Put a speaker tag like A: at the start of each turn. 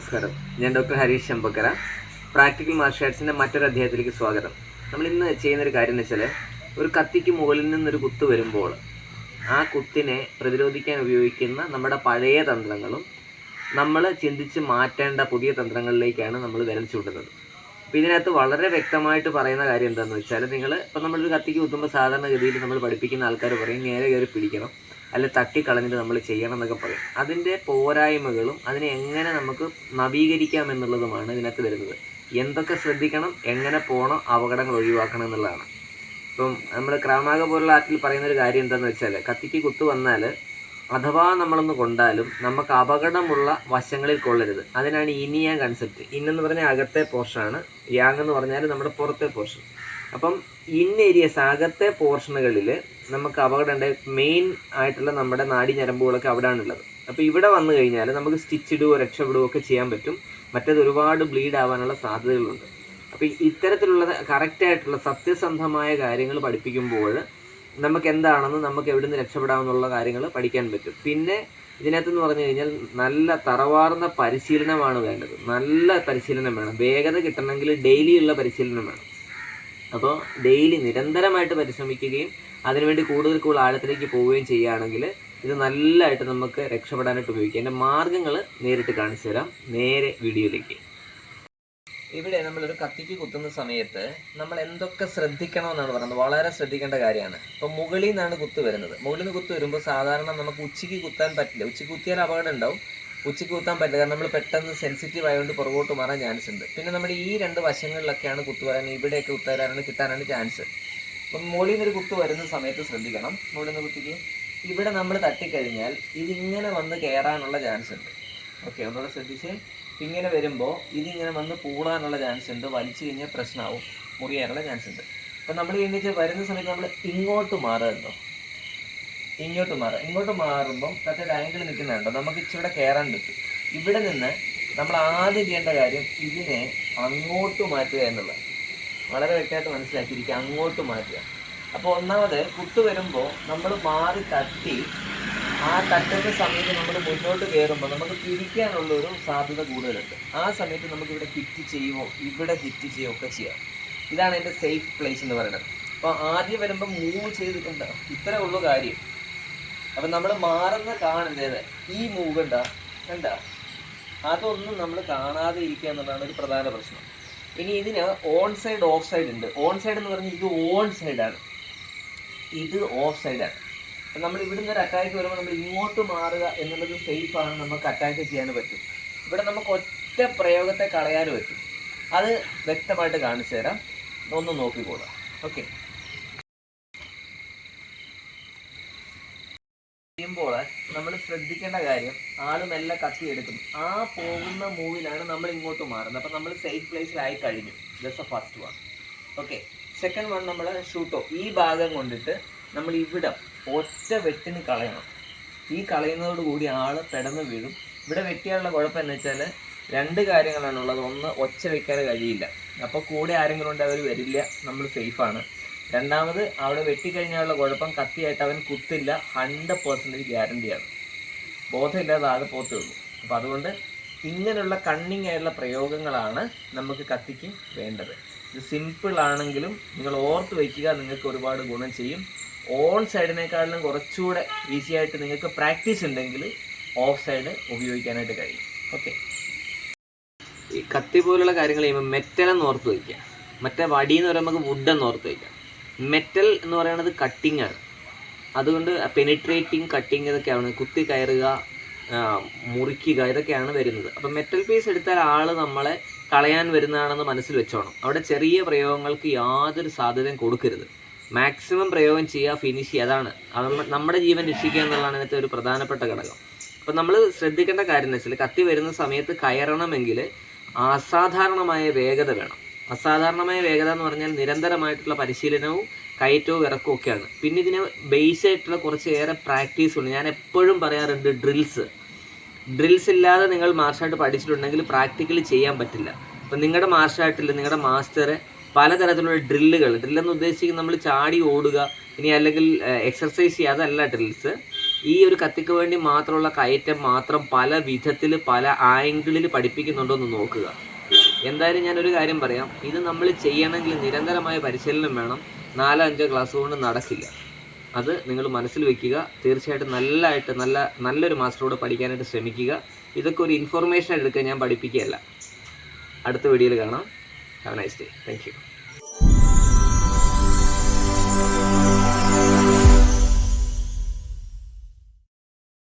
A: നമസ്കാരം. ഞാൻ doctor Harish Shambakkara practical martial ആർട്സിന്റെ മറ്റൊരു അധ്യായത്തിലേക്ക് സ്വാഗതം. നമ്മൾ ഇന്ന് ചെയ്യുന്ന ഒരു കാര്യം എന്ന് വെച്ചാൽ ഒരു കത്തിക്ക് മുകളിൽ നിന്നൊരു കുത്ത് വരുമ്പോൾ ആ കുത്തിനെ പ്രതിരോധിക്കാൻ ഉപയോഗിക്കുന്ന നമ്മുടെ പഴയ തന്ത്രങ്ങളും നമ്മൾ ചിന്തിച്ച് മാറ്റേണ്ട പുതിയ തന്ത്രങ്ങളിലേക്കാണ് നമ്മൾ വിരൽ ചൂണ്ടുന്നത്. അപ്പോൾ ഇതിനകത്ത് വളരെ വ്യക്തമായിട്ട് പറയുന്ന കാര്യം എന്താണെന്ന് വെച്ചാൽ നിങ്ങൾ ഇപ്പം നമ്മളൊരു കത്തിക്ക് കുത്തുമ്പോൾ സാധാരണഗതിയിൽ നമ്മൾ പഠിപ്പിക്കുന്ന ആൾക്കാർ പറയും നേരെ കയറി പിടിക്കണം. അല്ല തട്ടിക്കളഞ്ഞിട്ട് നമ്മൾ ചെയ്യണം എന്നൊക്കെ പറയും. അതിന്റെ പോരായ്മകളും അതിനെ എങ്ങനെ നമുക്ക് നവീകരിക്കാം എന്നുള്ളതുമാണ് ഇതിനകത്ത് വരുന്നത്. എന്തൊക്കെ ശ്രദ്ധിക്കണം എങ്ങനെ പോകണം അപകടങ്ങൾ ഒഴിവാക്കണം എന്നുള്ളതാണ്. ഇപ്പം നമ്മൾ ക്രാമാക പോലുള്ള ആറ്റിൽ പറയുന്ന ഒരു കാര്യം എന്താണെന്ന് വെച്ചാൽ കത്തിക്ക് കുത്തു വന്നാൽ അഥവാ നമ്മളൊന്ന് കൊണ്ടാലും നമുക്ക് അപകടമുള്ള വശങ്ങളിൽ കൊള്ളരുത്. അതിനാണ് ഇനിയാ കൺസെപ്റ്റ് ഇന്നെന്ന് പറഞ്ഞാൽ അകത്തെ പോർഷനാണ് യാങ് എന്ന് പറഞ്ഞാൽ നമ്മുടെ പുറത്തെ പോർഷൻ അപ്പം ഇൻ ഏരിയസ് അകത്തെ പോർഷനുകളിൽ നമുക്ക് അപകടം ഉണ്ട് മെയിൻ ആയിട്ടുള്ള നമ്മുടെ നാടി ഞരമ്പുകളൊക്കെ അവിടെയാണുള്ളത് അപ്പോൾ ഇവിടെ വന്നു കഴിഞ്ഞാൽ നമുക്ക് സ്റ്റിച്ച് ഇടുകയോ രക്ഷപ്പെടുകയോ ഒക്കെ ചെയ്യാൻ പറ്റും. മറ്റേത് ഒരുപാട് ബ്ലീഡ് ആവാനുള്ള സാധ്യതകളുണ്ട്. അപ്പോൾ ഇത്തരത്തിലുള്ള കറക്റ്റായിട്ടുള്ള സത്യസന്ധമായ കാര്യങ്ങൾ പഠിപ്പിക്കുമ്പോൾ നമുക്ക് എന്താണെന്ന് നമുക്ക് എവിടെ നിന്ന് രക്ഷപ്പെടാമെന്നുള്ള കാര്യങ്ങൾ പഠിക്കാൻ പറ്റും. പിന്നെ ഇതിനകത്തെന്ന് പറഞ്ഞു കഴിഞ്ഞാൽ നല്ല തറവാർന്ന പരിശീലനമാണ് വേണ്ടത്. നല്ല പരിശീലനം വേണം. വേഗത കിട്ടണമെങ്കിൽ ഡെയിലി ഉള്ള പരിശീലനം വേണം. അപ്പോൾ ഡെയിലി നിരന്തരമായിട്ട് പരിശ്രമിക്കുകയും അതിനുവേണ്ടി കൂടുതൽ കൂടുതൽ ആഴത്തിലേക്ക് പോവുകയും ചെയ്യുകയാണെങ്കിൽ ഇത് നല്ലതായിട്ട് നമുക്ക് രക്ഷപ്പെടാനായിട്ട് ഉപയോഗിക്കാം. എന്റെ മാർഗങ്ങൾ നേരിട്ട് കാണിച്ചു തരാം. നേരെ വീഡിയോയിലേക്ക്. ഇവിടെ നമ്മളൊരു കത്തിക്ക് കുത്തുന്ന സമയത്ത് നമ്മൾ എന്തൊക്കെ ശ്രദ്ധിക്കണമെന്നാണ് പറയുന്നത് വളരെ ശ്രദ്ധിക്കേണ്ട കാര്യമാണ്. ഇപ്പം മുകളിൽ നിന്നാണ് കുത്ത് വരുന്നത്. മുകളിൽ നിന്ന് കുത്ത് വരുമ്പോൾ സാധാരണ നമുക്ക് ഉച്ചയ്ക്ക് കുത്താൻ പറ്റില്ല. ഉച്ചയ്ക്ക് കുത്തിയാൽ അപകടം ഉണ്ടാവും. ഉച്ചയ്ക്ക് കുത്താൻ പറ്റില്ല. കാരണം നമ്മൾ പെട്ടെന്ന് സെൻസിറ്റീവ് ആയതുകൊണ്ട് പുറകോട്ട് മാറാൻ ചാൻസ് ഉണ്ട്. പിന്നെ നമ്മുടെ ഈ രണ്ട് വശങ്ങളിലൊക്കെയാണ് കുത്തുവരാൻ ഇവിടെയൊക്കെ കുത്തുവരാനാണ് കിട്ടാനാണ് ചാൻസ് അപ്പം മുകളിൽ നിന്നൊരു കുത്ത് വരുന്ന സമയത്ത് ശ്രദ്ധിക്കണം. മുകളിൽ നിന്ന് കുത്തിക്ക്. ഇവിടെ നമ്മൾ തട്ടിക്കഴിഞ്ഞാൽ ഇതിങ്ങനെ വന്ന് കയറാനുള്ള ചാൻസ് ഉണ്ട്. ഓക്കെ ഒന്നുകൂടെ ശ്രദ്ധിച്ച്. ഇങ്ങനെ വരുമ്പോൾ ഇതിങ്ങനെ വന്ന് പൂളാനുള്ള ചാൻസ് ഉണ്ട്. വലിച്ചു കഴിഞ്ഞാൽ പ്രശ്നമാവും മുറിയാനുള്ള ചാൻസ് ഉണ്ട്. അപ്പം നമ്മൾ എഴുന്നേറ്റ് വരുന്ന സമയത്ത് നമ്മൾ ഇങ്ങോട്ട് മാറുമല്ലോ ഇങ്ങോട്ട് മാറുക. ഇങ്ങോട്ട് മാറുമ്പം കറക്റ്റ് ആംഗിൾ നിൽക്കുന്നുണ്ടോ നമുക്ക് ഇച്ചിവിടെ കയറാൻ പറ്റും. ഇവിടെ നിന്ന് നമ്മൾ ആദ്യം ചെയ്യേണ്ട കാര്യം ഇതിനെ അങ്ങോട്ട് മാറ്റുക എന്നുള്ളത് വളരെ വ്യക്തമായിട്ട് മനസ്സിലാക്കിയിരിക്കുക അങ്ങോട്ട് മാറ്റുക. അപ്പോൾ ഒന്നാമത് കുത്തു വരുമ്പോൾ നമ്മൾ മാറി തട്ടി ആ തട്ടുന്ന സമയത്ത് നമ്മൾ മുന്നോട്ട് കയറുമ്പോൾ നമുക്ക് പിരിക്കാനുള്ള ഒരു സാധ്യത കൂടുതലുണ്ട്. ആ സമയത്ത് നമുക്ക് ഇവിടെ ഹിറ്റ് ചെയ്യുമോ ഇവിടെ ഹിറ്റ് ചെയ്യുമോ ഒക്കെ ചെയ്യാം. ഇതാണ് എന്റെ സേഫ് പ്ലേസ് എന്ന് പറയുന്നത്. അപ്പോൾ ആദ്യം വരുമ്പോൾ മൂവ് ചെയ്തിട്ടുണ്ട് ഇത്രേ ഉള്ളൂ കാര്യം. അപ്പം നമ്മൾ മാറുന്ന കാണുന്നത് ഈ മൂവ് കണ്ട കണ്ട. അതൊന്നും നമ്മൾ കാണാതെ ഇരിക്കുക എന്നുള്ളതാണ് ഒരു പ്രധാന പ്രശ്നം. ഇനി ഇതിന് ഓൺ സൈഡ് ഓഫ് സൈഡ് ഉണ്ട്. ഓൺ സൈഡ് എന്ന് പറഞ്ഞാൽ ഇത് ഓൺ സൈഡാണ് ഇത് ഓഫ് സൈഡാണ് അപ്പം നമ്മൾ ഇവിടുന്ന് ഒരു അറ്റാക്ക് വരുമ്പോൾ നമ്മൾ ഇങ്ങോട്ട് മാറുക എന്നുള്ളത് സേഫ് ആണ്. നമുക്ക് അറ്റാക്ക് ചെയ്യാൻ പറ്റും. ഇവിടെ നമുക്ക് ഒറ്റ പ്രയോഗത്തെ കളയാൻ പറ്റും. അത് വ്യക്തമായിട്ട് കാണിച്ചു തരാം. ഒന്ന് നോക്കിക്കോളാം ഓക്കെ ചെയ്യുമ്പോൾ നമ്മൾ ശ്രദ്ധിക്കേണ്ട കാര്യം ആൾ മെല്ലെ കത്തി എടുക്കും. ആ പോകുന്ന മൂവിലാണ് നമ്മൾ ഇങ്ങോട്ട് മാറുന്നത്. അപ്പം നമ്മൾ സേഫ് പ്ലേസിലായി കഴിഞ്ഞു. This a first one okay second one നമ്മൾ ഷൂട്ടോ. ഈ ഭാഗം കൊണ്ടിട്ട് നമ്മൾ ഇവിടെ ഒറ്റ വെട്ടിന് കളയണം. ഈ കളയുന്നതോട് കൂടി ആൾ പെടന്ന് വീഴും. ഇവിടെ വെട്ടിയാലുള്ള കുഴപ്പം എന്ന് വെച്ചാൽ രണ്ട് കാര്യങ്ങളാണുള്ളത് ഒന്ന് ഒച്ച വെക്കാൻ കഴിയില്ല. അപ്പോൾ കൂടെ ആരെങ്കിലും ഉണ്ട് അവർ വരില്ല. നമ്മൾ സേഫാണ് രണ്ടാമത് അവിടെ വെട്ടിക്കഴിഞ്ഞാലുള്ള കുഴപ്പം കത്തിയായിട്ട് അവൻ കുത്തില്ല. ഹൺഡ്രഡ് പെർസെന്റേജ് ഗ്യാരണ്ടിയാണ് ബോധമില്ലാതെ ആകെ പോത്തേ ഉള്ളൂ. അപ്പോൾ അതുകൊണ്ട് ഇങ്ങനെയുള്ള കണ്ണിങ് ആയിട്ടുള്ള പ്രയോഗങ്ങളാണ് നമുക്ക് കത്തിക്ക് വേണ്ടത്. ഇത് സിമ്പിൾ ആണെങ്കിലും നിങ്ങൾ ഓർത്ത് വയ്ക്കുക നിങ്ങൾക്ക് ഒരുപാട് ഗുണം ചെയ്യും. ഓൺ സൈഡിനേക്കാളിലും കുറച്ചുകൂടെ ഈസി ആയിട്ട് നിങ്ങൾക്ക് പ്രാക്ടീസ് ഉണ്ടെങ്കിൽ ഓഫ് സൈഡ് ഉപയോഗിക്കാനായിട്ട് കഴിയും. ഓക്കെ ഈ കത്തി പോലുള്ള കാര്യങ്ങൾ ചെയ്യുമ്പോൾ മെറ്റലെന്ന് ഓർത്ത് വയ്ക്കുക മറ്റേ വടിയെന്ന് പറയുമ്പോൾ നമുക്ക് വുഡെന്ന് ഓർത്ത് വയ്ക്കാം മെറ്റൽ എന്ന് പറയുന്നത് കട്ടിങ് ആണ്. അതുകൊണ്ട് പെനിട്രേറ്റിംഗ് കട്ടിങ് ഇതൊക്കെയാണ്. കുത്തി കയറുക മുറിക്കുക ഇതൊക്കെയാണ് വരുന്നത്. അപ്പം മെറ്റൽ പീസ് എടുത്താൽ ആൾ നമ്മളെ കളയാൻ വരുന്നതാണെന്ന് മനസ്സിൽ വെച്ചോണം. അവിടെ ചെറിയ പ്രയോഗങ്ങൾക്ക് യാതൊരു സാധ്യതയും കൊടുക്കരുത്. മാക്സിമം പ്രയോഗം ചെയ്യുക ഫിനിഷ് ചെയ്യുക അതാണ്. അത് നമ്മുടെ ജീവൻ രക്ഷിക്കുക എന്നുള്ളതാണ് ഇതിനകത്തെ ഒരു പ്രധാനപ്പെട്ട ഘടകം. അപ്പം നമ്മൾ ശ്രദ്ധിക്കേണ്ട കാര്യം എന്ന് വെച്ചാൽ കത്തി വരുന്ന സമയത്ത് കയറണമെങ്കിൽ അസാധാരണമായ വേഗത വേണം. അസാധാരണമായ വേഗത എന്ന് പറഞ്ഞാൽ നിരന്തരമായിട്ടുള്ള പരിശീലനവും കയറ്റവും ഇറക്കവും ഒക്കെയാണ്. പിന്നെ ഇതിന് ബേസ് ആയിട്ടുള്ള കുറച്ചേറെ പ്രാക്ടീസ് ഉണ്ട്. ഞാൻ എപ്പോഴും പറയാറുണ്ട് ഡ്രിൽസ് ഡ്രിൽസ് ഇല്ലാതെ നിങ്ങൾ മാർഷൽ ആർട്ട് പഠിച്ചിട്ടുണ്ടെങ്കിൽ പ്രാക്ടിക്കലി ചെയ്യാൻ പറ്റില്ല. അപ്പം നിങ്ങളുടെ മാർഷൽ ആർട്ടിൽ നിങ്ങളുടെ മാസ്റ്റർ പലതരത്തിലുള്ള ഡ്രില്ലുകൾ ഡ്രില്ലെന്ന് ഉദ്ദേശിക്കുന്നത് നമ്മൾ ചാടി ഓടുക ഇനി അല്ലെങ്കിൽ എക്സർസൈസ് ചെയ്യുക അല്ല ഡ്രിൽസ് ഈ ഒരു കത്തിക്ക് വേണ്ടി മാത്രമുള്ള കയറ്റം മാത്രം പല വിധത്തിൽ പല ആംഗിളിൽ പഠിപ്പിക്കുന്നുണ്ടോ എന്ന് നോക്കുക. എന്തായാലും ഞാനൊരു കാര്യം പറയാം. ഇത് നമ്മൾ ചെയ്യണമെങ്കിൽ നിരന്തരമായ പരിശീലനം വേണം. നാലോ അഞ്ചോ ക്ലാസ് കൊണ്ട് നടക്കില്ല. അത് നിങ്ങൾ മനസ്സിൽ വെക്കുക. തീർച്ചയായിട്ടും നല്ലതായിട്ട് നല്ല നല്ലൊരു മാസ്റ്ററോട് പഠിക്കാനായിട്ട് ശ്രമിക്കുക. ഇതൊക്കെ ഒരു ഇൻഫോർമേഷൻ എടുക്കുക ഞാൻ പഠിപ്പിക്കുകയല്ല. അടുത്ത വീഡിയോയിൽ കാണാം. Have nice day thank you